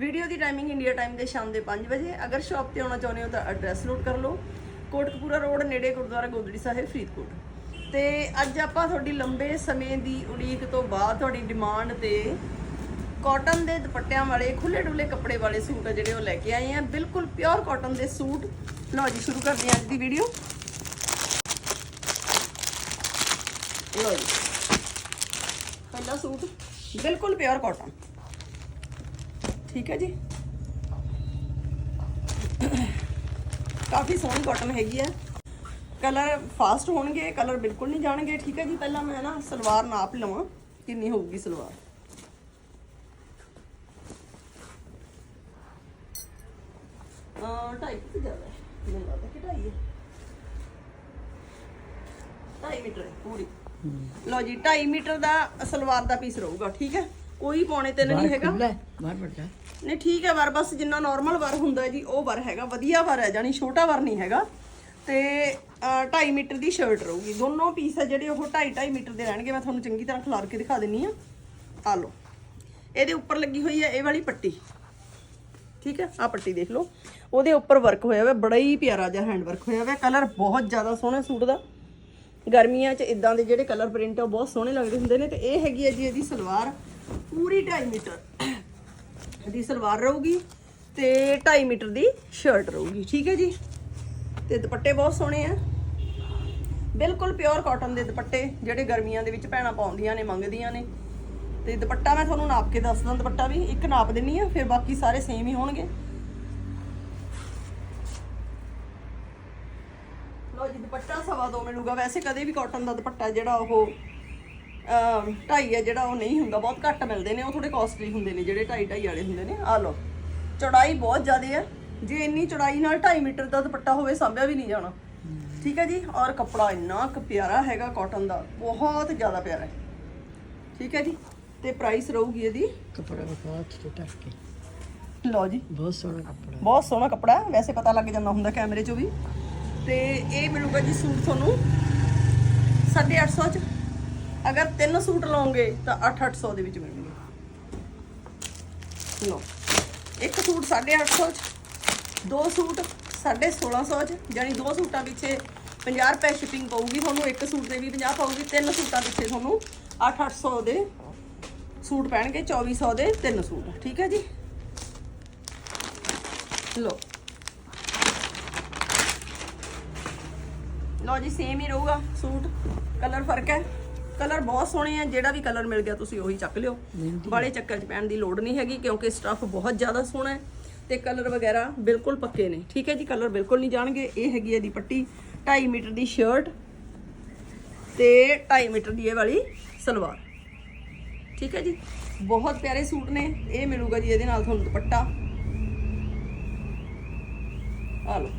Video ਦੀ timing India time ਦੇ ਸ਼ਾਮ ਦੇ 5 ਵਜੇ। ਅਗਰ ਸ਼ਾਪ ਤੇ ਆਉਣਾ ਚਾਹੁੰਦੇ ਹੋ ਤਾਂ ਐਡਰੈਸ ਨੋਟ ਕਰ ਲਓ। ਕੋਟਕਪੂਰਾ ਰੋਡ ਨੇੜੇ ਗੁਰਦੁਆਰਾ ਗੋਦੜੀ ਸਾਹਿਬ, ਫਰੀਦਕੋਟ। ਤੇ ਅੱਜ ਆਪਾਂ ਤੁਹਾਡੀ ਲੰਬੇ ਸਮੇਂ ਦੀ ਉਡੀਕ ਤੋਂ ਬਾਅਦ ਤੁਹਾਡੀ ਡਿਮਾਂਡ ਤੇ ਕਾਟਨ ਦੇ ਦੁਪੱਟਿਆਂ ਵਾਲੇ ਖੁੱਲੇ ਡੁੱਲੇ ਕੱਪੜੇ ਵਾਲੇ ਸੂਟ ਆ ਜਿਹੜੇ ਉਹ ਲੈ ਕੇ ਆਏ ਆ। ਬਿਲਕੁਲ ਪਿਓਰ ਕਾਟਨ ਦੇ ਸੂਟ। ਲਓ ਜੀ, ਸ਼ੁਰੂ ਕਰਦੇ ਹਾਂ ਅੱਜ ਦੀ ਵੀਡੀਓ ਲਓ ਜੀ। ਪਹਿਲਾ ਸੂਟ, ਬਿਲਕੁਲ ਪਿਓਰ ਕਾਟਨ ਠੀਕ ਹੈ ਜੀ। ਕਾਫੀ ਸੋਹਣੀ ਕਾਟਨ ਹੈਗੀ ਹੈ। ਕਲਰ ਫਾਸਟ ਹੋਣਗੇ ਕਲਰ ਬਿਲਕੁਲ ਨਹੀਂ ਜਾਣਗੇ। ਠੀਕ ਹੈ ਜੀ ਪਹਿਲਾਂ ਮੈਂ ਨਾ ਸਲਵਾਰ ਨਾਪ ਲਵਾਂ ਕਿੰਨੀ ਹੋਊਗੀ ਸਲਵਾਰ। ਅਹ ਢਾਈ ਤੋਂ ਜ਼ਿਆਦਾ ਹੈ। ਮੈਨੂੰ ਲੱਗਦਾ ਕਿ ਢਾਈ ਹੈ। ਢਾਈ ਮੀਟਰ ਹੈ ਪੂਰੀ। ਲਓ ਜੀ 2.5 ਮੀਟਰ ਦਾ ਸਲਵਾਰ ਦਾ ਪੀਸ ਰਹੂਗਾ ਠੀਕ ਹੈ। ਕੋਈ ਪੌਣੇ ਤਿੰਨ ਨਹੀਂ ਹੈਗਾ। ਬਾਹਰ ਵੱਡਾ ਨਹੀਂ ਠੀਕ ਹੈ ਵਰ ਬਸ ਜਿੰਨਾ ਨਾਰਮਲ ਵਰ ਹੁੰਦਾ ਜੀ ਉਹ ਵਰ ਹੈਗਾ। ਵਧੀਆ ਵਰ ਹੈ ਜਾਨੀ ਛੋਟਾ ਵਰ ਨਹੀਂ ਹੈਗਾ। ਤੇ 2.5 ਮੀਟਰ ਦੀ ਸ਼ਰਟ ਰਹੂਗੀ। ਦੋਨੋਂ ਪੀਸ ਹੈ ਜਿਹੜੇ ਉਹ 2.5 2.5 ਮੀਟਰ ਦੇ ਰਹਿਣਗੇ। ਮੈਂ ਤੁਹਾਨੂੰ ਚੰਗੀ ਤਰ੍ਹਾਂ ਖਿਲਾਰ ਕੇ ਦਿਖਾ ਦਿੰਨੀ ਆ। ਆ ਲਓ। ਇਹਦੇ ਉੱਪਰ ਲੱਗੀ ਹੋਈ ਹੈ ਇਹ ਵਾਲੀ ਪੱਟੀ। ਠੀਕ ਹੈ ਆ ਪੱਟੀ ਦੇਖ ਲਓ। ਉਹਦੇ ਉੱਪਰ ਵਰਕ ਹੋਇਆ ਹੋਇਆ ਬੜਾ ਹੀ ਪਿਆਰਾ ਜਿਹਾ ਹੈਂਡ ਵਰਕ ਹੋਇਆ ਹੋਇਆ। ਕਲਰ ਬਹੁਤ ਜ਼ਿਆਦਾ ਸੋਹਣਾ ਸੂਟ ਦਾ। ਗਰਮੀਆਂ 'ਚ ਇਦਾਂ ਦੇ ਜਿਹੜੇ ਕਲਰ ਪ੍ਰਿੰਟ ਆ ਉਹ ਬਹੁਤ ਸੋਹਣੇ ਲੱਗਦੇ ਹੁੰਦੇ ਨੇ। ਤੇ ਇਹ ਹੈਗੀ ਹੈ ਜੀ ਇਹਦੀ ਸਲਵਾਰ। ਪੂਰੀ 2.5 ਮੀਟਰ ਦੀ ਸਲਵਾਰ ਰਹੂਗੀ ਤੇ 2.5 ਮੀਟਰ ਦੀ ਸ਼ਰਟ ਰਹੂਗੀ, ਠੀਕ ਹੈ ਜੀ? ਤੇ ਦੁਪੱਟੇ ਬਹੁਤ ਸੋਹਣੇ ਆ। ਬਿਲਕੁਲ ਪਿਓਰ ਕਾਟਨ ਦੇ ਦੁਪੱਟੇ, ਜਿਹੜੇ ਗਰਮੀਆਂ ਦੇ ਵਿੱਚ ਭੈਣਾਂ ਪਾਉਂਦੀਆਂ ਨੇ, ਮੰਗਦੀਆਂ ਨੇ। ਤੇ ਦੁਪੱਟਾ ਮੈਂ ਤੁਹਾਨੂੰ ਨਾਪ ਕੇ ਦੱਸਦਾ, ਦੁਪੱਟਾ ਵੀ ਇੱਕ ਨਾਪ ਦਿੰਨੀ ਆ, ਫਿਰ ਬਾਕੀ ਸਾਰੇ ਸੇਮ ਹੀ ਹੋਣਗੇ। ਲੋ ਜੀ, ਦੁਪੱਟਾ ਸਵਾ ਦੋ ਮਿਲੂਗਾ। ਵੈਸੇ ਕਦੇ ਵੀ ਕਾਟਨ ਦਾ ਦੁਪੱਟਾ ਜਿਹੜਾ ਉਹ ਢਾਈ ਹੈ ਜਿਹੜਾ ਉਹ ਨਹੀਂ ਹੁੰਦਾ ਬਹੁਤ ਘੱਟ ਮਿਲਦੇ ਨੇ ਉਹ ਥੋੜੇ ਕਾਸਟਲੀ ਹੁੰਦੇ ਨੇ ਜਿਹੜੇ ਢਾਈ ਢਾਈ ਵਾਲੇ ਹੁੰਦੇ ਨੇ। ਆ ਲੋ ਚੌੜਾਈ ਬਹੁਤ ਜ਼ਿਆਦਾ ਹੈ ਜੇ ਇੰਨੀ ਚੌੜਾਈ ਨਾਲ 2.5 ਮੀਟਰ ਦਾ ਦੁਪੱਟਾ ਹੋਵੇ ਸਾਂਭਿਆ ਵੀ ਨਹੀਂ ਜਾਣਾ। ਠੀਕ ਹੈ ਜੀ? ਔਰ ਕੱਪੜਾ ਇੰਨਾ ਕੁ ਪਿਆਰਾ ਹੈਗਾ ਕਾਟਨ ਦਾ ਬਹੁਤ ਜ਼ਿਆਦਾ ਪਿਆਰਾ ਹੈ। ਠੀਕ ਹੈ ਜੀ? ਤੇ ਪ੍ਰਾਈਸ ਰਹੂਗੀ ਇਹਦੀ? ਕਪੜਾ ਬਹੁਤ ਛੋਟਾ ਕੇ। ਲਓ ਜੀ। ਬਹੁਤ ਸੋਹਣਾ ਕਪੜਾ। ਬਹੁਤ ਸੋਹਣਾ ਕੱਪੜਾ ਵੈਸੇ ਪਤਾ ਲੱਗ ਜਾਂਦਾ ਹੁੰਦਾ ਕੈਮਰੇ 'ਚੋਂ ਵੀ। ਤੇ ਇਹ ਮਿਲੂਗਾ ਜੀ ਸੂਟ ਤੁਹਾਨੂੰ 850 ਚ। ਅਗਰ ਤਿੰਨ ਸੂਟ ਲਓਗੇ ਤਾਂ 8-800 ਦੇ ਵਿੱਚ ਮਿਲਣਗੇ। ਲਓ, ਇੱਕ ਸੂਟ 850 ਚ, ਦੋ ਸੂਟ 1650 ਚ ਯਾਨੀ ਦੋ ਸੂਟਾਂ ਪਿੱਛੇ 50 ਰੁਪਏ ਸ਼ਿਪਿੰਗ ਪਊਗੀ ਤੁਹਾਨੂੰ, ਇੱਕ ਸੂਟ ਦੇ ਵੀ 50 ਪਊਗੀ, ਤਿੰਨ ਸੂਟਾਂ ਪਿੱਛੇ ਤੁਹਾਨੂੰ 8-800 ਦੇ ਸੂਟ ਪੈਣਗੇ 2400 ਦੇ ਤਿੰਨ ਸੂਟ, ਠੀਕ ਹੈ ਜੀ? ਲੋ ਲੋ ਜੀ ਸੇਮ ਹੀ ਰਹੂਗਾ ਸੂਟ ਕਲਰ ਫ਼ਰਕ ਹੈ। ਕਲਰ ਬਹੁਤ ਸੋਹਣੇ ਆ ਜਿਹੜਾ ਵੀ ਕਲਰ ਮਿਲ ਗਿਆ ਤੁਸੀਂ ਉਹੀ ਚੱਕ ਲਿਓ। ਬਾਲੇ ਚੱਕਰ 'ਚ ਪੈਣ ਦੀ ਲੋੜ ਨਹੀਂ ਹੈਗੀ ਕਿਉਂਕਿ ਸਟਫ ਬਹੁਤ ਜ਼ਿਆਦਾ ਸੋਹਣਾ ਹੈ ਤੇ ਕਲਰ ਵਗੈਰਾ ਬਿਲਕੁਲ ਪੱਕੇ ਨੇ। ਠੀਕ ਹੈ ਜੀ ਕਲਰ ਬਿਲਕੁਲ ਨਹੀਂ ਜਾਣਗੇ। ਇਹ ਹੈਗੀ ਇਹਦੀ ਪੱਟੀ 2.5 ਮੀਟਰ ਦੀ ਸ਼ਰਟ ਤੇ 2.5 ਮੀਟਰ ਦੀ ਇਹ ਵਾਲੀ ਸਲਵਾਰ। ਠੀਕ ਹੈ ਜੀ ਬਹੁਤ ਪਿਆਰੇ ਸੂਟ ਨੇ। ਇਹ ਮਿਲੂਗਾ ਜੀ ਇਹਦੇ ਨਾਲ ਤੁਹਾਨੂੰ ਦੁਪੱਟਾ। ਆ ਲਓ।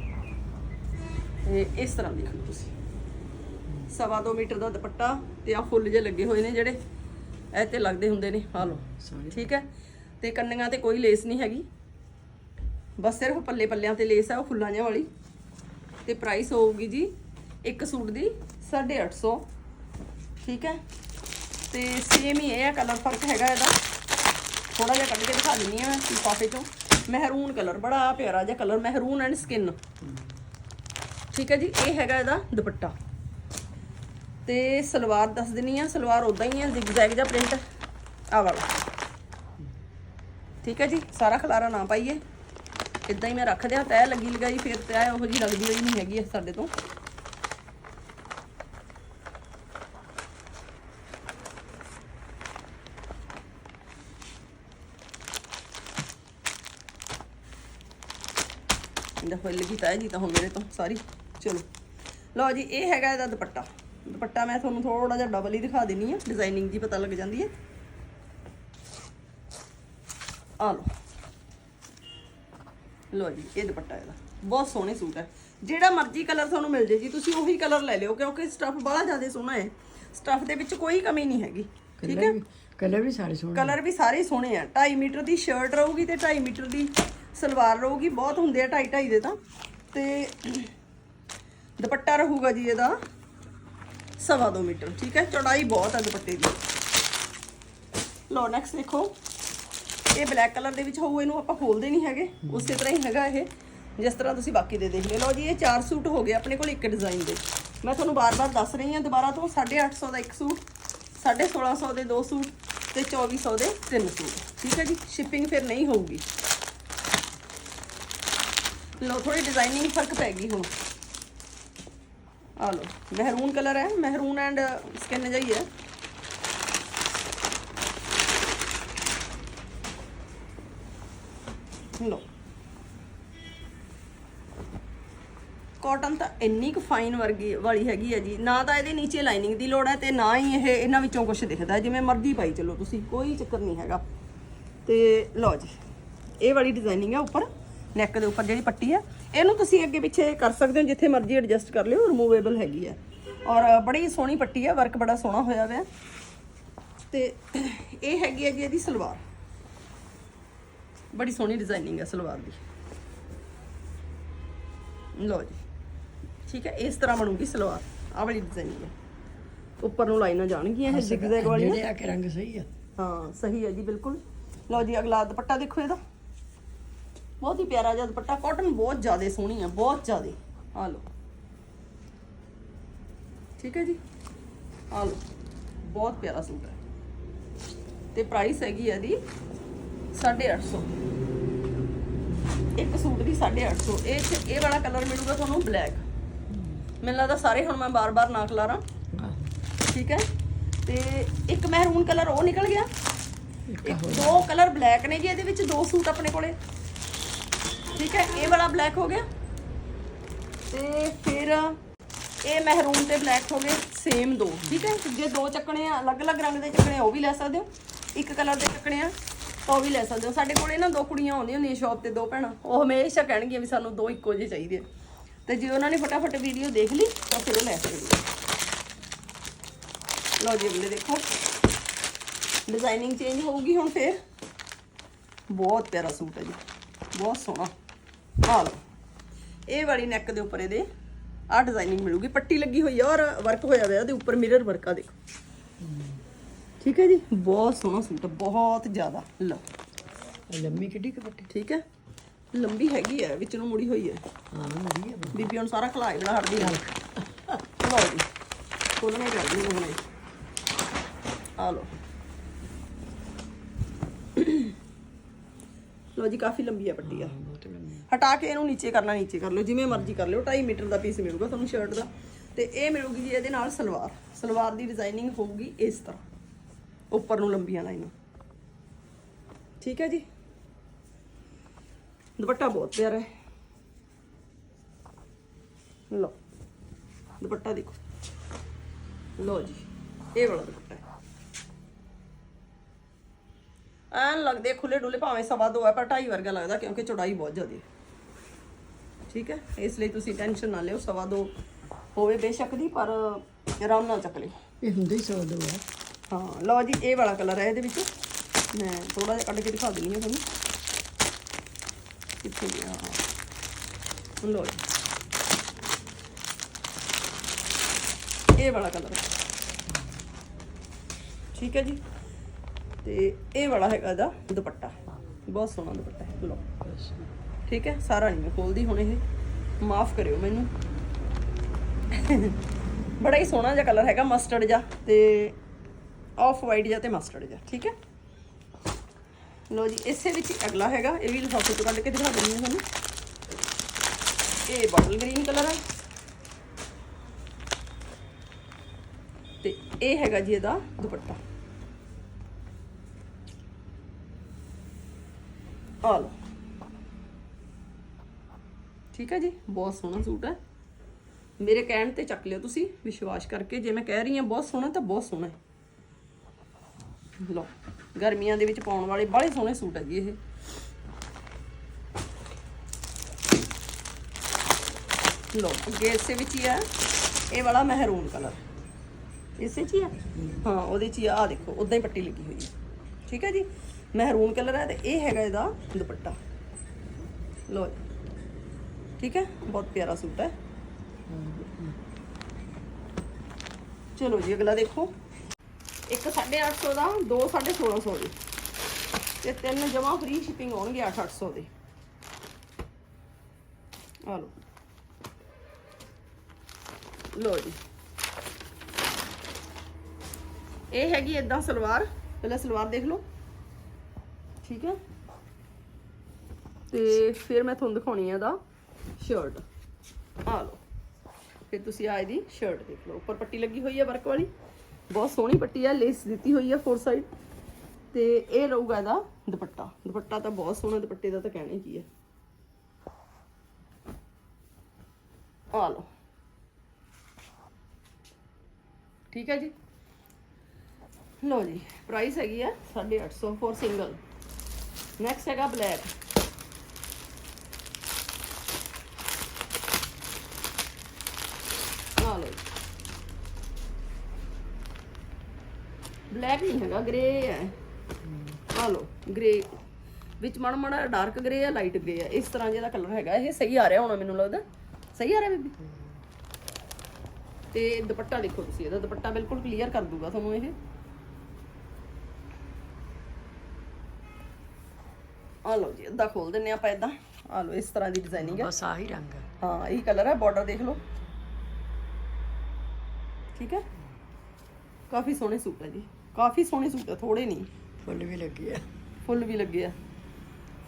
ਇਹ ਇਸ ਤਰ੍ਹਾਂ ਦੇਖ ਤੁਸੀਂ। ਸਵਾ ਦੋ ਮੀਟਰ ਦਾ ਦੁਪੱਟਾ ਤੇ ਆ ਫੁੱਲ ਜੇ ਲੱਗੇ ਹੋਏ ਨੇ ਜਿਹੜੇ ਇਹ ਤੇ ਲੱਗਦੇ ਹੁੰਦੇ ਨੇ ਆ ਸੋਹਣੀ ਠੀਕ ਹੈ? ਤੇ ਕੰਨੀਆਂ ਤੇ ਕੋਈ ਲੇਸ ਨਹੀਂ ਹੈਗੀ। ਬਸ ਸਿਰਫ ਪੱਲੇ ਪੱਲਿਆਂ ਤੇ ਲੇਸ ਹੈ ਉਹ ਫੁੱਲਾਂ ਜਿਹਾ ਵਾਲੀ। ਤੇ ਪ੍ਰਾਈਸ ਹੋਊਗੀ ਜੀ ਇੱਕ ਸੂਟ ਦੀ 850 ਠੀਕ ਹੈ? ਤੇ ਸੇਮ ਹੀ ਇਹ ਕਲਰ ਫ਼ਰਕ ਹੈਗਾ ਇਹਦਾ। ਥੋੜਾ ਜਿਹਾ ਕੱਢ ਕੇ ਦਿਖਾ ਦਿੰਨੀ ਆ ਮੈਂ ਲਿਫਾਫੇ ਚੋਂ। ਮਹਿਰੂਨ ਕਲਰ ਬੜਾ ਪਿਆਰਾ ਜਿਹਾ ਕਲਰ ਮਹਿਰੂਨ ਐਂਡ ਸਕਿਨ ਠੀਕ ਹੈ ਜੀ? ਇਹ ਹੈਗਾ ਇਹਦਾ ਦੁਪੱਟਾ। ਤੇ ਸਲਵਾਰ ਦੱਸ ਦਿੰਨੀ ਆ, ਸਲਵਾਰ ਉਦਾਂ ਹੀ ਆ ਜ਼ਿਗਜ਼ੈਗ ਜਾਂ ਪ੍ਰਿੰਟ ਆ ਵਾਲਾ। ਠੀਕ ਹੈ ਜੀ, ਸਾਰਾ ਖਲਾਰਾ ਨਾ ਪਾਈਏ। ਇਦਾਂ ਹੀ ਮੈਂ ਰੱਖ ਦਿਆਂ ਤੈ ਲੱਗੀ ਲਗਾਈ, ਫਿਰ ਤੈ ਉਹੋ ਜੀ ਲੱਗਦੀ ਹੋਈ ਨਹੀਂ ਹੈਗੀ ਸਾਡੇ ਤੋਂ। ਇਹਦਾ ਹੋਈ ਲੱਗੀ ਤਾਂ ਜੀ ਤਾਂ ਹੁਣ ਮੇਰੇ ਤੋਂ, ਸਾਰੀ। ਚਲੋ। ਲਓ ਜੀ, ਇਹ ਹੈਗਾ ਇਹਦਾ ਦੁਪੱਟਾ। ਦੁਪੱਟਾ ਮੈਂ ਤੁਹਾਨੂੰ ਥੋੜਾ ਜਿਹਾ ਡਬਲ ਹੀ ਦਿਖਾ ਦਿੰਨੀ ਆ ਡਿਜ਼ਾਈਨਿੰਗ ਦੀ ਪਤਾ ਲੱਗ ਜਾਂਦੀ ਹੈ। ਆ ਲਓ। ਲੋ ਜੀ ਇਹ ਦੁਪੱਟਾ ਇਹਦਾ। ਬਹੁਤ ਸੋਹਣੇ ਸੂਟ ਹੈ। ਜਿਹੜਾ ਮਰਜ਼ੀ ਕਲਰ ਤੁਹਾਨੂੰ ਮਿਲ ਜੇ ਜੀ ਤੁਸੀਂ ਉਹੀ ਕਲਰ ਲੈ ਲਿਓ ਕਿਉਂਕਿ ਸਟਫ ਬੜਾ ਜ਼ਿਆਦਾ ਸੋਹਣਾ ਹੈ। ਸਟਫ ਦੇ ਵਿੱਚ ਕੋਈ ਕਮੀ ਨਹੀਂ ਹੈਗੀ ਠੀਕ ਹੈ? ਕਲਰ ਵੀ ਕਲਰ ਵੀ ਸਾਰੇ ਸੋਹਣੇ ਕਲਰ ਵੀ ਸਾਰੇ ਸੋਹਣੇ ਆ। 2.5 ਮੀਟਰ ਦੀ ਸ਼ਰਟ ਰਹੂਗੀ ਤੇ 2.5 ਮੀਟਰ ਦੀ ਸਲਵਾਰ ਰਹੂਗੀ ਬਹੁਤ ਹੁੰਦੇ ਆ 2.5 2.5 ਦੇ ਤਾਂ। ਤੇ ਦੁਪੱਟਾ ਰਹੂਗਾ ਜੀ ਇਹਦਾ। ਸਵਾ ਦੋ ਮੀਟਰ, ਠੀਕ ਹੈ? ਚੌੜਾਈ ਬਹੁਤ ਹੈ ਦੁਪੱਟੇ ਦੀ। ਲੋ ਨੈਕਸਟ ਦੇਖੋ। ਇਹ ਬਲੈਕ ਕਲਰ ਦੇ ਵਿੱਚ ਹੋਊ, ਇਹਨੂੰ ਆਪਾਂ ਖੋਲਦੇ ਨਹੀਂ ਹੈਗੇ। ਉਸੇ ਤਰ੍ਹਾਂ ਹੀ ਹੈਗਾ ਇਹ। ਜਿਸ ਤਰ੍ਹਾਂ ਤੁਸੀਂ ਬਾਕੀ ਦੇ ਦੇਖ ਲਿਓ ਲਓ ਜੀ, ਇਹ ਚਾਰ ਸੂਟ ਹੋ ਗਏ ਆਪਣੇ ਕੋਲ ਇੱਕ ਡਿਜ਼ਾਈਨ ਦੇ। ਮੈਂ ਤੁਹਾਨੂੰ ਬਾਰ-ਬਾਰ ਦੱਸ ਰਹੀ ਹਾਂ, ਦੁਬਾਰਾ ਤੋਂ 850 ਦਾ ਇੱਕ ਸੂਟ 1650 ਦੇ ਦੋ ਸੂਟ ਤੇ 2400 ਦੇ ਤਿੰਨ ਸੂਟ, ਠੀਕ ਹੈ ਜੀ? ਸ਼ਿਪਿੰਗ ਫਿਰ ਨਹੀਂ ਹੋਊਗੀ। ਲੋ ਥੋੜੀ ਡਿਜ਼ਾਈਨਿੰਗ ਫ਼ਰਕ ਪੈ ਗਈ ਹੁਣ। ਆ ਲੋ ਮਹਿਰੂਨ ਕਲਰ ਹੈ, ਮਹਿਰੂਨ ਐਂਡ ਸਕਿਨ ਜਿਹਾ ਹੀ ਹੈ। ਲੋ ਕਾਟਨ ਤਾਂ ਇੰਨੀ ਕੁ ਫਾਈਨ ਵਰਗੀ ਵਾਲੀ ਹੈਗੀ ਹੈ ਜੀ। ਨਾ ਤਾਂ ਇਹਦੇ ਨੀਚੇ ਲਾਈਨਿੰਗ ਦੀ ਲੋੜ ਹੈ ਤੇ ਨਾ ਹੀ ਇਹ ਇਹਨਾਂ ਵਿੱਚੋਂ ਕੁਝ ਦਿਖਦਾ। ਜਿਵੇਂ ਮਰਜ਼ੀ ਪਾਈ ਚਲੋ ਤੁਸੀਂ, ਕੋਈ ਚੱਕਰ ਨਹੀਂ ਹੈਗਾ। ਤੇ ਲਓ ਜੀ, ਇਹ ਵਾਲੀ ਡਿਜ਼ਾਈਨਿੰਗ ਹੈ ਉੱਪਰ। ਨੈਕ ਦੇ ਉੱਪਰ ਜਿਹੜੀ ਪੱਟੀ ਹੈ ਇਹਨੂੰ ਤੁਸੀਂ ਅੱਗੇ ਪਿੱਛੇ ਕਰ ਸਕਦੇ ਹੋ ਜਿੱਥੇ ਮਰਜ਼ੀ ਐਡਜਸਟ ਕਰ ਲਿਓ ਰਿਮੂਵੇਬਲ ਹੈਗੀ ਹੈ ਔਰ ਬੜੀ ਸੋਹਣੀ ਪੱਟੀ ਹੈ ਵਰਕ ਬੜਾ ਸੋਹਣਾ ਹੋਇਆ ਹੋਇਆ ਤੇ ਇਹ ਹੈਗੀ ਹੈ ਜੀ ਇਹਦੀ ਸਲਵਾਰ। ਬੜੀ ਸੋਹਣੀ ਡਿਜ਼ਾਈਨਿੰਗ ਹੈ ਸਲਵਾਰ ਦੀ। ਲਓ ਜੀ। ਠੀਕ ਹੈ ਇਸ ਤਰ੍ਹਾਂ ਬਣੂਗੀ ਸਲਵਾਰ। ਆਹ ਵਾਲੀ ਡਿਜ਼ਾਈਨਿੰਗ ਹੈ ਉੱਪਰ ਨੂੰ ਲਾਈਨਾਂ ਜਾਣਗੀਆਂ ਇਹ ਜ਼ਿਗਜ਼ੈਗ ਵਾਲੀਆਂ। ਜਿਹੜੇ ਆ ਕੇ ਰੰਗ ਸਹੀ ਆ। ਹਾਂ ਸਹੀ ਹੈ ਜੀ ਬਿਲਕੁਲ। ਲਓ ਜੀ ਅਗਲਾ ਦੁਪੱਟਾ ਦੇਖੋ ਇਹਦਾ। ਬਹੁਤ ਹੀ ਪਿਆਰਾ ਜਿਹਾ ਦੁਪੱਟਾ। ਕਾਟਨ ਬਹੁਤ ਜ਼ਿਆਦਾ ਸੋਹਣੀ ਹੈ ਬਹੁਤ ਜ਼ਿਆਦਾ। ਆ ਲਓ। ਠੀਕ ਹੈ ਜੀ? ਆ ਲਓ। ਬਹੁਤ ਪਿਆਰਾ ਸੂਟ ਹੈ। ਤੇ ਪ੍ਰਾਈਸ ਹੈਗੀ ਹੈ ਇਹਦੀ 850 ਇੱਕ ਸੂਟ ਦੀ 850 ਇਹ 'ਚ ਇਹ ਵਾਲਾ ਕਲਰ ਮਿਲੂਗਾ ਤੁਹਾਨੂੰ ਬਲੈਕ ਮੈਨੂੰ ਲੱਗਦਾ ਸਾਰੇ ਹੁਣ ਮੈਂ ਬਾਰ-ਬਾਰ ਨਾ ਖਲਾਰਾਂ। ਠੀਕ ਹੈ? ਤੇ ਇੱਕ ਮਹਿਰੂਨ ਕਲਰ ਉਹ ਨਿਕਲ ਗਿਆ। ਇੱਕ ਇੱਕ ਦੋ ਕਲਰ ਬਲੈਕ ਨੇ ਜੀ ਇਹਦੇ ਵਿੱਚ ਦੋ ਸੂਟ ਆਪਣੇ ਕੋਲੇ। ਠੀਕ ਹੈ, ਇਹ ਵਾਲਾ ਬਲੈਕ ਹੋ ਗਿਆ। ਤੇ ਫਿਰ ਇਹ ਮਹਿਰੂਨ ਤੇ ਬਲੈਕ ਹੋ ਗਏ ਸੇਮ ਦੋ, ਠੀਕ ਹੈ? ਜੇ ਦੋ ਚੱਕਣੇ ਆ, ਅਲੱਗ-ਅਲੱਗ ਰੰਗ ਦੇ ਚੱਕਣੇ ਆ, ਉਹ ਵੀ ਲੈ ਸਕਦੇ ਹੋ। ਇੱਕ ਕਲਰ ਦੇ ਚੱਕਣੇ ਆ ਉਹ ਵੀ ਲੈ ਸਕਦੇ ਹੋ। ਸਾਡੇ ਕੋਲੇ ਨਾ ਦੋ ਕੁੜੀਆਂ ਆਉਂਦੀਆਂ ਹੁੰਦੀਆਂ ਸ਼ਾਪ ਤੇ, ਦੋ ਭੈਣਾਂ। ਉਹ ਹਮੇਸ਼ਾ ਕਹਿਣਗੀਆਂ ਵੀ ਸਾਨੂੰ ਦੋ ਇੱਕੋ ਜਿਹੇ ਚਾਹੀਦੇ ਆ। ਤੇ ਜੇ ਉਹਨਾਂ ਨੇ ਫਟਾਫਟ ਵੀਡੀਓ ਦੇਖ ਲਈ, ਤਾਂ ਫਿਰ ਉਹ ਲੈ ਸਕਦੇ ਆ ਲਓ ਜੀ, ਅਗਲੇ ਦੇਖੋ। ਡਿਜ਼ਾਈਨਿੰਗ ਚੇਂਜ ਹੋਊਗੀ ਹੁਣ ਫੇਰ। ਬਹੁਤ ਪਿਆਰਾ ਸੂਟ ਹੈ ਜੀ। ਬਹੁਤ ਸੋਹਣਾ। ਆ ਲਓ ਇਹ ਵਾਲੀ ਨੈਕ ਦੇ ਉੱਪਰ ਇਹਦੇ ਆ ਡਿਜ਼ਾਈਨਿੰਗ ਮਿਲੂਗੀ। ਪੱਟੀ ਲੱਗੀ ਹੋਈ ਹੈ ਔਰ ਵਰਕ ਹੋਇਆ ਹੋਇਆ ਉਹਦੇ ਉੱਪਰ ਮਿਰਰ ਵਰਕ ਆ ਦੇਖੋ। ਠੀਕ ਹੈ ਜੀ? ਬਹੁਤ ਸੋਹਣਾ ਸੂਟ ਹੈ ਬਹੁਤ ਜ਼ਿਆਦਾ। ਲਓ। ਲੰਮੀ ਕਿੱਡੀ ਕੁ ਪੱਟੀ? ਠੀਕ ਹੈ? ਲੰਬੀ ਹੈਗੀ ਹੈ ਵਿੱਚ ਨੂੰ ਮੁੜੀ ਹੋਈ ਹੈ। ਹਾਂ। ਬੀਬੀ ਹੁਣ ਸਾਰਾ ਖਲਾਈ ਬਣਾ ਹਟਦੀ ਹੈ ਲਓ ਜੀ। ਖੋਲਣੇ ਕਰਦੀ ਹਾਂ ਹੁਣੇ ਆ ਲਓ। ਲਓ ਜੀ ਕਾਫੀ ਲੰਬੀ ਹੈ ਪੱਟੀ ਆ। ਹਟਾ ਕੇ ਇਹਨੂੰ ਨੀਚੇ ਕਰਨਾ ਨੀਚੇ ਕਰ ਲਿਓ, ਜਿਵੇਂ ਮਰਜ਼ੀ ਕਰ ਲਿਓ 2.5 ਮੀਟਰ ਦਾ ਪੀਸ ਮਿਲੂਗਾ ਤੁਹਾਨੂੰ ਸ਼ਰਟ ਦਾ। ਤੇ ਇਹ ਮਿਲੂਗੀ ਜੀ ਇਹਦੇ ਨਾਲ ਸਲਵਾਰ। ਸਲਵਾਰ ਦੀ ਡਿਜ਼ਾਈਨਿੰਗ ਹੋਊਗੀ ਇਸ ਤਰ੍ਹਾਂ, ਉੱਪਰ ਨੂੰ ਲੰਬੀਆਂ ਲਾਈਨਾਂ। ਠੀਕ ਹੈ ਜੀ? ਦੁਪੱਟਾ ਬਹੁਤ ਪਿਆਰਾ ਹੈ। ਲਓ, ਦੁਪੱਟਾ ਦੇਖੋ। ਲਓ ਜੀ, ਇਹ ਵਾਲਾ ਦੁਪੱਟਾ ਹੈ। ਐਨ ਲੱਗਦੇ ਖੁੱਲੇ ਡੁੱਲੇ ਭਾਵੇਂ ਸਵਾ ਦੋ ਹੈ, ਪਰ ਢਾਈ ਵਰਗਾ ਲੱਗਦਾ, ਕਿਉਂਕਿ ਚੌੜਾਈ ਬਹੁਤ ਜ਼ਿਆਦਾ ਹੈ। ਠੀਕ ਹੈ? ਇਸ ਲਈ ਤੁਸੀਂ ਟੈਨਸ਼ਨ ਨਾ ਲਿਓ ਸਵਾ ਦੋ ਹੋਵੇ ਬੇਸ਼ੱਕ ਦੀ ਪਰ ਆਰਾਮ ਨਾਲ ਚੱਕ ਲਿਓ ਇਹ ਹੁੰਦੇ ਹੀ ਸੌ ਦੋ ਆ। ਹਾਂ ਲਓ ਜੀ ਇਹ ਵਾਲਾ ਕਲਰ ਹੈ ਇਹਦੇ ਵਿੱਚ। ਮੈਂ ਥੋੜਾ ਜਿਹਾ ਕੱਢ ਕੇ ਦਿਖਾ ਦਿੰਦੀ ਹਾਂ ਤੁਹਾਨੂੰ। ਕਿੱਥੇ ਗਿਆ? ਹੁਣ ਲਓ ਜੀ। ਇਹ ਵਾਲਾ ਕਲਰ ਠੀਕ ਹੈ ਜੀ? ਤੇ ਇਹ ਵਾਲਾ ਹੈਗਾ ਇਹਦਾ ਦੁਪੱਟਾ। ਬਹੁਤ ਸੋਹਣਾ ਦੁਪੱਟਾ ਹੈ। ਲਓ। ਠੀਕ ਹੈ? ਸਾਰਾ ਨਹੀਂ, ਮੈਂ ਖੋਲਦੀ ਹੁਣ ਇਹ। ਮਾਫ ਕਰਿਓ ਮੈਨੂੰ। ਬੜਾ ਹੀ ਸੋਹਣਾ ਜਿਹਾ ਕਲਰ ਹੈਗਾ ਮਸਟਰਡ ਜਿਹਾ ਤੇ ਆਫ ਵਾਈਟ ਜਿਹਾ ਤੇ ਮਸਟਰਡ ਜਿਹਾ, ਠੀਕ ਹੈ? ਲੋ ਜੀ, ਇਸੇ ਵਿੱਚ ਹੀ ਅਗਲਾ ਹੈਗਾ, ਇਹ ਵੀ ਲਿਫਾਫੇ ਤੋਂ ਕੱਢ ਕੇ ਦਿਖਾ ਦਿੰਦੀ ਹਾਂ ਤੁਹਾਨੂੰ। ਇਹ ਬੋਟਲ ਗ੍ਰੀਨ ਕਲਰ ਹੈ। ਤੇ ਇਹ ਹੈਗਾ ਜੀ ਇਹਦਾ ਦੁਪੱਟਾ। ਆ ਲਓ। ਠੀਕ ਹੈ ਜੀ? ਬਹੁਤ ਸੋਹਣਾ ਸੂਟ ਹੈ। ਮੇਰੇ ਕਹਿਣ ਤੇ ਚੱਕ ਲਿਓ ਤੁਸੀਂ, ਵਿਸ਼ਵਾਸ ਕਰਕੇ। ਜੇ ਮੈਂ ਕਹਿ ਰਹੀ ਹਾਂ ਬਹੁਤ ਸੋਹਣਾ, ਤਾਂ ਬਹੁਤ ਸੋਹਣਾ ਹੈ। ਲਓ, ਗਰਮੀਆਂ ਦੇ ਵਿੱਚ ਪਾਉਣ ਵਾਲੇ ਬੜੇ ਸੋਹਣੇ ਸੂਟ ਹੈ ਜੀ ਇਹ। ਲੋ ਅੱਗੇ ਇਸੇ ਵਿੱਚ ਹੀ ਆ। ਇਹ ਵਾਲਾ ਮਹਿਰੂਨ ਕਲਰ। ਇਸੇ 'ਚ ਹੀ ਆ? ਹਾਂ, ਉਹਦੇ 'ਚ ਹੀ ਆ। ਆਹ ਦੇਖੋ ਉਦਾਂ ਹੀ ਪੱਟੀ ਲੱਗੀ ਹੋਈ ਹੈ। ਠੀਕ ਹੈ ਜੀ? ਮਹਿਰੂਨ ਕਲਰ ਹੈ ਤੇ ਇਹ ਹੈਗਾ ਇਹਦਾ ਦੁਪੱਟਾ। ਲੋ ਠੀਕ ਹੈ? ਬਹੁਤ ਪਿਆਰਾ ਸੂਟ ਹੈ। ਚਲੋ ਜੀ, ਅਗਲਾ ਦੇਖੋ। ਇੱਕ 850 ਦਾ, ਦੋ 1650 ਦੇ। ਤੇ ਤਿੰਨ ਜਮਾ ਫ੍ਰੀ ਸ਼ਿਪਿੰਗ ਹੋਣਗੇ 8-800 ਦੇ। ਆ ਲਓ। ਲੋ ਜੀ। ਇਹ ਹੈਗੀ ਇਦਾਂ ਸਲਵਾਰ। ਪਹਿਲਾਂ ਸਲਵਾਰ ਦੇਖ ਲਓ। ਠੀਕ ਹੈ? ਤੇ ਫਿਰ ਮੈਂ ਤੁਹਾਨੂੰ ਦਿਖਾਉਣੀ ਆ ਇਹਦਾ। ਸ਼ਰਟ। ਆ ਲਓ। ਫਿਰ ਤੁਸੀਂ ਆ ਇਹਦੀ ਸ਼ਰਟ ਦੇਖ ਲਓ। ਉੱਪਰ ਪੱਟੀ ਲੱਗੀ ਹੋਈ ਹੈ ਵਰਕ ਵਾਲੀ। ਬਹੁਤ ਸੋਹਣੀ ਪੱਟੀ ਹੈ ਲੇਸ ਦਿੱਤੀ ਹੋਈ ਹੈ ਫੋਰ ਸਾਈਡ ਤੇ ਇਹ ਰਹੂਗਾ ਇਹਦਾ ਦੁਪੱਟਾ। ਦੁਪੱਟਾ ਤਾਂ ਬਹੁਤ ਸੋਹਣਾ, ਦੁਪੱਟੇ ਦਾ ਤਾਂ ਕਹਿਣਾ ਕੀ ਹੈ ਆ ਲਓ। ਠੀਕ ਹੈ ਜੀ? ਲਓ ਜੀ ਪ੍ਰਾਈਸ ਹੈਗੀ ਹੈ 850 ਫੋਰ ਸਿੰਗਲ ਨੈਕਸਟ ਹੈਗਾ ਬਲੈਕ ਆ ਲਓ ਬਲੈਕ ਨਹੀਂ ਹੈਗਾ ਗ੍ਰੇ ਹੈ। ਆ ਲਓ ਗ੍ਰੇ ਵਿੱਚ ਮਾੜਾ ਮਾੜਾ ਡਾਰਕ ਗ੍ਰੇ ਹੈ ਲਾਈਟ ਗ੍ਰੇ ਹੈ। ਇਸ ਤਰ੍ਹਾਂ ਜਿਹਦਾ ਕਲਰ ਹੈਗਾ। ਇਹ ਸਹੀ ਆ ਰਿਹਾ ਹੋਣਾ ਮੈਨੂੰ ਲੱਗਦਾ। ਸਹੀ ਆ ਰਿਹਾ ਬੀਬੀ? ਤੇ ਦੁਪੱਟਾ ਦੇਖੋ ਤੁਸੀਂ ਇਹਦਾ ਦੁਪੱਟਾ ਬਿਲਕੁਲ ਕਲੀਅਰ ਕਰ ਦੂਗਾ ਤੁਹਾਨੂੰ ਇਹ। ਆ ਲਓ ਜੀ ਅੱਧਾ ਖੋਲ ਦਿੰਨੇ ਆਪਾਂ ਇਦਾਂ ਆ ਲਓ ਇਸ ਤਰ੍ਹਾਂ ਦੀ ਡਿਜ਼ਾਈਨਿੰਗ ਹੈ। ਬਸ ਆਹੀ ਰੰਗ। ਹੈ ਹਾਂ ਇਹ ਕਲਰ ਹੈ ਬਾਰਡਰ ਦੇਖ ਲਓ। ਠੀਕ ਹੈ? ਕਾਫੀ ਸੋਹਣੇ ਸੂਟ ਹੈ ਜੀ। ਕਾਫੀ ਸੋਹਣੇ ਸੂਟ ਹੈ ਥੋੜੇ ਨਹੀਂ ਫੁੱਲ ਵੀ ਲੱਗੀ ਹੈ ਫੁੱਲ ਵੀ ਲੱਗੇ ਆ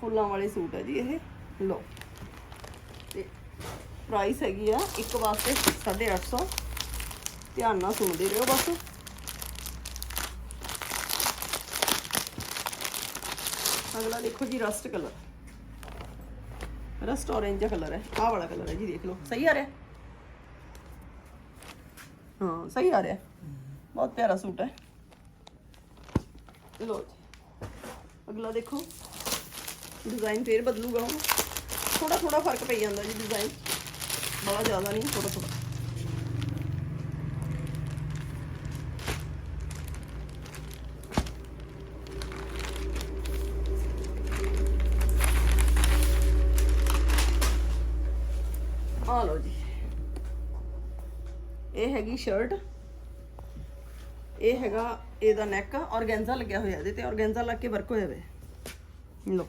ਫੁੱਲਾਂ ਵਾਲੇ ਸੂਟ ਹੈ ਜੀ ਇਹ ਲਓ ਤੇ ਪ੍ਰਾਈਸ ਹੈਗੀ ਆ ਇੱਕ ਵਾਸਤੇ 850 ਧਿਆਨ ਨਾਲ ਸੁਣਦੇ ਰਹੋ ਬਸ ਅਗਲਾ ਦੇਖੋ ਜੀ ਰਸਟ ਕਲਰ ਰਸਟ orange ਦਾ ਕਲਰ ਹੈ ਆਹ ਵਾਲਾ ਕਲਰ ਹੈ ਜੀ ਦੇਖ ਲਓ ਸਹੀ ਆ ਰਿਹਾ ਹਾਂ ਸਹੀ ਆ ਰਿਹਾ ਬਹੁਤ ਪਿਆਰਾ ਸੂਟ ਹੈ ਲਓ ਜੀ। ਅਗਲਾ ਦੇਖੋ। ਡਿਜ਼ਾਈਨ ਫੇਰ ਬਦਲੂਗਾ ਹੁਣ। ਥੋੜਾ ਥੋੜਾ ਫ਼ਰਕ ਪਈ ਜਾਂਦਾ ਜੀ ਡਿਜ਼ਾਈਨ ਬੜਾ ਜ਼ਿਆਦਾ ਨਹੀਂ ਥੋੜਾ ਥੋੜਾ ਆ ਲਓ ਜੀ। ਇਹ ਹੈਗੀ ਸ਼ਰਟ ਇਹ ਹੈਗਾ ਇਹਦਾ ਨੈਕ ਔਰਗੈਂਜ਼ਾ ਲੱਗਿਆ ਹੋਇਆ ਇਹਦੇ ਤੇ ਔਰਗੈਂਜ਼ਾ ਲੱਗ ਕੇ ਵਰਕ ਹੋਇਆ ਹੋਇਆ ਲੋ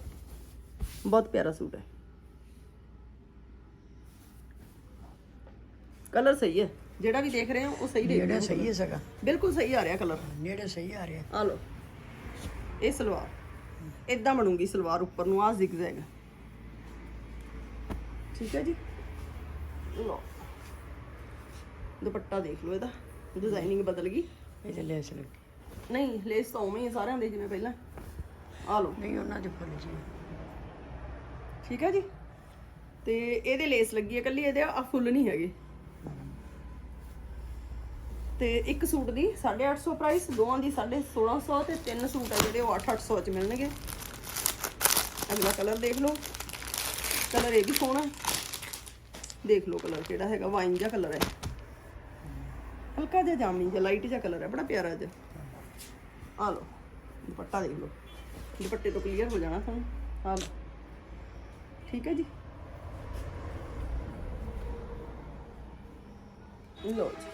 ਬਹੁਤ ਪਿਆਰਾ ਸੂਟ ਹੈ। ਕਲਰ ਸਹੀ ਹੈ ਜਿਹੜਾ ਵੀ ਦੇਖ ਰਹੇ ਹੋ ਉਹ ਸਹੀ ਦੇਖ ਰਹੇ ਹੋ। ਸਹੀ ਹੈ ਸਗਾ। ਬਿਲਕੁਲ ਸਹੀ ਆ ਰਿਹਾ ਕਲਰ ਨੇੜੇ ਸਹੀ ਆ ਰਿਹਾ। ਆ ਲੋ ਇਹ ਸਲਵਾਰ। ਇਦਾਂ ਬਣੂਗੀ ਸਲਵਾਰ ਉੱਪਰ ਨੂੰ ਆ ਜ਼ਿਗਜ਼ੈਗ ਠੀਕ ਹੈ ਜੀ? ਲੋ ਦੁਪੱਟਾ ਦੇਖ ਲਓ ਇਹਦਾ ਡਿਜ਼ਾਈਨਿੰਗ ਬਦਲ ਗਈ। ਇਹ ਤੇ ਲੈਸ ਲੱਗੀ ਨਹੀਂ ਲੇਸ ਤਾਂ ਉਵੇਂ ਹੀ ਸਾਰਿਆਂ ਦੇ ਜਿਵੇਂ ਪਹਿਲਾਂ। ਆ ਲਓ। ਨਹੀਂ ਉਹਨਾਂ ਦੇ ਫੁੱਲ ਜੀ ਠੀਕ ਹੈ ਜੀ? ਤੇ ਇਹਦੇ ਲੇਸ ਲੱਗੀ ਹੈ ਕੱਲੀ ਇਹਦੇ ਆ ਫੁੱਲ ਨਹੀਂ ਹੈਗੇ। ਤੇ ਇੱਕ ਸੂਟ ਦੀ 850 ਪ੍ਰਾਈਸ ਦੋਵਾਂ ਦੀ 1650 ਤੇ ਤਿੰਨ ਸੂਟ ਆ ਜਿਹੜੇ ਉਹ 8-800 ਚ ਮਿਲਣਗੇ। ਅਗਲਾ ਕਲਰ ਦੇਖ ਲਓ। ਕਲਰ ਇਹ ਵੀ ਸੋਹਣਾ। ਦੇਖ ਲਓ ਕਲਰ ਕਿਹੜਾ ਹੈਗਾ ਵਾਈਨ ਜਿਹਾ ਕਲਰ ਹੈ। ਹਲਕਾ ਜਿਹਾ ਜਾਮਨੀ ਜਿਹਾ ਲਾਈਟ ਜਿਹਾ ਕਲਰ ਹੈ ਬੜਾ ਪਿਆਰਾ ਜਿਹਾ। ਆ ਲਓ ਦੁਪੱਟਾ ਦੇਖ ਲਓ ਦੁਪੱਟੇ ਤੋਂ ਕਲੀਅਰ ਹੋ ਜਾਣਾ ਤੁਹਾਨੂੰ ਆ ਲਓ ਠੀਕ ਹੈ ਜੀ ਲਓ ਜੀ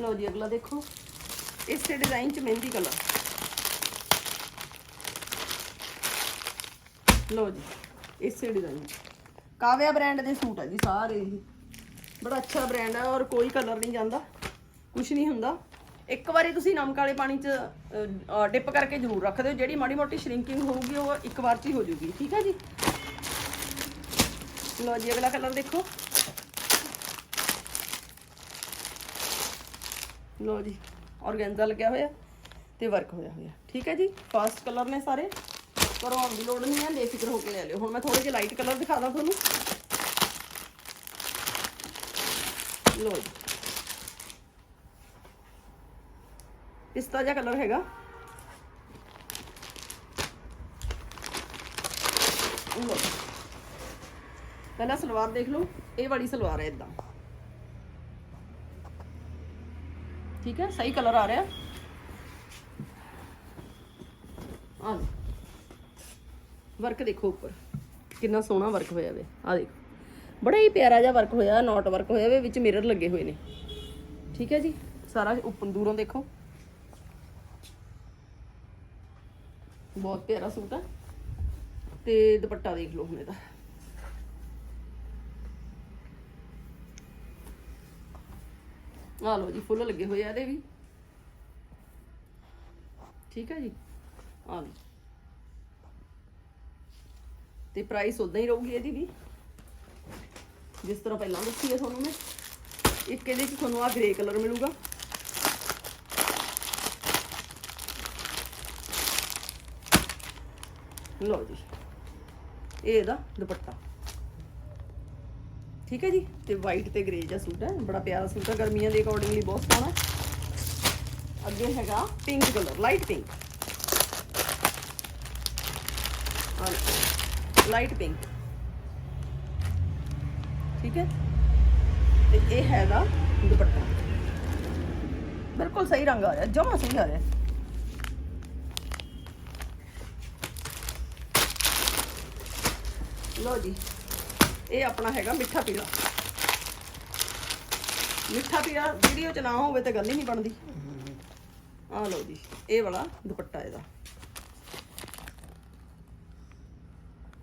ਲਓ ਜੀ ਅਗਲਾ ਦੇਖੋ ਇਸੇ ਡਿਜ਼ਾਈਨ ਚ ਮਹਿੰਦੀ ਕਲਰ ਲਓ ਜੀ ਇਸੇ ਡਿਜ਼ਾਈਨ ਕਾਵਿਆ ਬ੍ਰਾਂਡ ਦੇ ਸੂਟ ਹੈ ਜੀ, ਸਾਰੇ ਹੀ ਬੜਾ ਅੱਛਾ ਬ੍ਰਾਂਡ ਹੈ ਔਰ ਕੋਈ ਕਲਰ ਨਹੀਂ ਜਾਂਦਾ ਕੁਝ ਨਹੀਂ ਹੁੰਦਾ। ਇੱਕ ਵਾਰੀ ਤੁਸੀਂ ਨਮਕ ਵਾਲੇ ਪਾਣੀ 'ਚ ਡਿਪ ਕਰਕੇ ਜ਼ਰੂਰ ਰੱਖ ਦਿਓ, ਜਿਹੜੀ ਮਾੜੀ ਮੋਟੀ ਸ਼ਰਿੰਕਿੰਗ ਹੋਊਗੀ, ਉਹ ਇੱਕ ਵਾਰ 'ਚ ਹੀ ਹੋ ਜੂਗੀ ਠੀਕ ਹੈ ਜੀ? ਲਓ ਜੀ, ਅਗਲਾ ਕਲਰ ਦੇਖੋ। ਲਓ ਜੀ ਔਰਗੈਂਜ਼ਾ ਲੱਗਿਆ ਹੋਇਆ ਤੇ ਵਰਕ ਹੋਇਆ ਹੋਇਆ, ਠੀਕ ਹੈ ਜੀ? ਫਾਸਟ ਕਲਰ ਨੇ ਸਾਰੇ, ਪਰ ਆਉਣ ਦੀ ਲੋੜ ਨਹੀਂ ਹੈ, ਬੇਫਿਕਰ ਹੋ ਕੇ ਲੈ ਲਿਓ। ਹੁਣ ਮੈਂ ਥੋੜੇ ਜਿਹੇ ਲਾਈਟ ਕਲਰ ਦਿਖਾ ਦਾਂ ਤੁਹਾਨੂੰ। ਲਓ। ਪਿਸਤਾ ਜਿਹਾ ਕਲਰ ਹੈਗਾ। ਲਓ। ਪਹਿਲਾਂ ਸਲਵਾਰ ਦੇਖ ਲਓ, ਇਹ ਵਾਲੀ ਸਲਵਾਰ ਹੈ ਇਦਾਂ ਠੀਕ ਹੈ, ਸਹੀ ਕਲਰ ਆ ਰਿਹਾ। ਆ ਵਰਕ ਦੇਖੋ ਉੱਪਰ। ਕਿੰਨਾ ਸੋਹਣਾ ਵਰਕ ਹੋਇਆ ਵੇ। ਆ ਦੇਖੋ। ਬੜਾ ਹੀ ਪਿਆਰਾ ਜਿਹਾ ਵਰਕ ਹੋਇਆ ਨੋਟ ਵਰਕ ਹੋਇਆ ਵੇ ਵਿੱਚ ਮਿਰਰ ਲੱਗੇ ਹੋਏ ਨੇ। ਠੀਕ ਹੈ ਜੀ? ਸਾਰਾ ਉੱਪਰ ਦੂਰੋਂ ਦੇਖੋ। ਬਹੁਤ ਪਿਆਰਾ ਸੂਟ ਆ। ਤੇ ਦੁਪੱਟਾ ਦੇਖ ਲਓ ਹੁਣ ਇਹਦਾ। ਆ ਲਓ ਜੀ, ਫੁੱਲ ਲੱਗੇ ਹੋਏ ਆ ਇਹਦੇ ਵੀ। ਠੀਕ ਹੈ ਜੀ? ਆ ਲਓ। ਤੇ ਪ੍ਰਾਈਸ ਉਦਾਂ ਹੀ ਰਹੂਗੀ ਇਹਦੀ ਵੀ। ਜਿਸ ਤਰ੍ਹਾਂ ਪਹਿਲਾਂ ਦੱਸੀ ਹੈ ਤੁਹਾਨੂੰ ਮੈਂ, ਇੱਕ ਇਹਦੇ 'ਚ ਤੁਹਾਨੂੰ ਆ ਗ੍ਰੇ ਕਲਰ ਮਿਲੂਗਾ। ਲਓ ਜੀ, ਇਹ ਇਹਦਾ ਦੁਪੱਟਾ। ਠੀਕ ਹੈ ਜੀ, ਤੇ ਵਾਈਟ ਤੇ ਗ੍ਰੇ ਜਿਹਾ ਸੂਟ ਹੈ, ਬੜਾ ਪਿਆਰਾ ਸੂਟ ਹੈ, ਗਰਮੀਆਂ ਦੇ ਅਕੋਰਡਿੰਗਲੀ ਬਹੁਤ ਸੋਹਣਾ ਅੱਗੇ ਹੈਗਾ pink colour light pink light pink ਠੀਕ ਹੈ? ਤੇ ਇਹ ਹੈਗਾ ਦੁਪੱਟਾ। ਬਿਲਕੁਲ ਸਹੀ ਰੰਗ ਆ ਰਿਹਾ, ਜਮਾ ਸਹੀ ਆ ਰਿਹਾ। ਲਓ ਜੀ, ਇਹ ਆਪਣਾ ਹੈਗਾ ਮਿੱਠਾ ਪੀਲਾ। ਮਿੱਠਾ ਪੀਲਾ ਵੀਡੀਓ ਚ ਨਾ ਹੋਵੇ ਤਾਂ ਗੱਲ ਹੀ ਨਹੀਂ ਬਣਦੀ। ਆ ਲਓ ਜੀ, ਇਹ ਵਾਲਾ ਦੁਪੱਟਾ ਇਹਦਾ।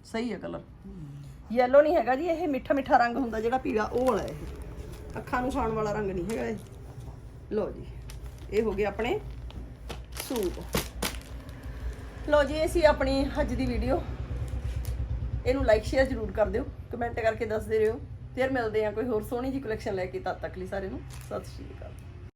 ਸਹੀ ਹੈ ਕਲਰ ਯੈਲੋ ਨਹੀਂ ਹੈਗਾ ਜੀ, ਇਹ ਮਿੱਠਾ ਮਿੱਠਾ ਰੰਗ ਹੁੰਦਾ ਜਿਹੜਾ ਪੀਲਾ, ਉਹ ਵਾਲਾ ਇਹ। ਅੱਖਾਂ ਨੂੰ ਖਾਣ ਵਾਲਾ ਰੰਗ ਨਹੀਂ ਹੈਗਾ ਇਹ। ਲਓ ਜੀ, ਇਹ ਹੋ ਗਏ ਆਪਣੇ ਸੂਟ। ਲਓ ਜੀ, ਇਹ ਸੀ ਆਪਣੀ ਅੱਜ ਦੀ ਵੀਡੀਓ ਇਹਨੂੰ ਲਾਈਕ ਸ਼ੇਅਰ ਜ਼ਰੂਰ ਕਰ ਦਿਓ। ਕਮੈਂਟ ਕਰਕੇ ਦੱਸਦੇ ਰਹੋ। ਫਿਰ ਮਿਲਦੇ ਆ ਕੋਈ ਹੋਰ ਸੋਹਣੀ ਜੀ ਕਲੈਕਸ਼ਨ ਲੈ ਕੇ ਤਦ ਤੱਕ ਲਈ ਸਾਰੇ ਨੂੰ। ਸਤਿ ਸ਼੍ਰੀ ਅਕਾਲ।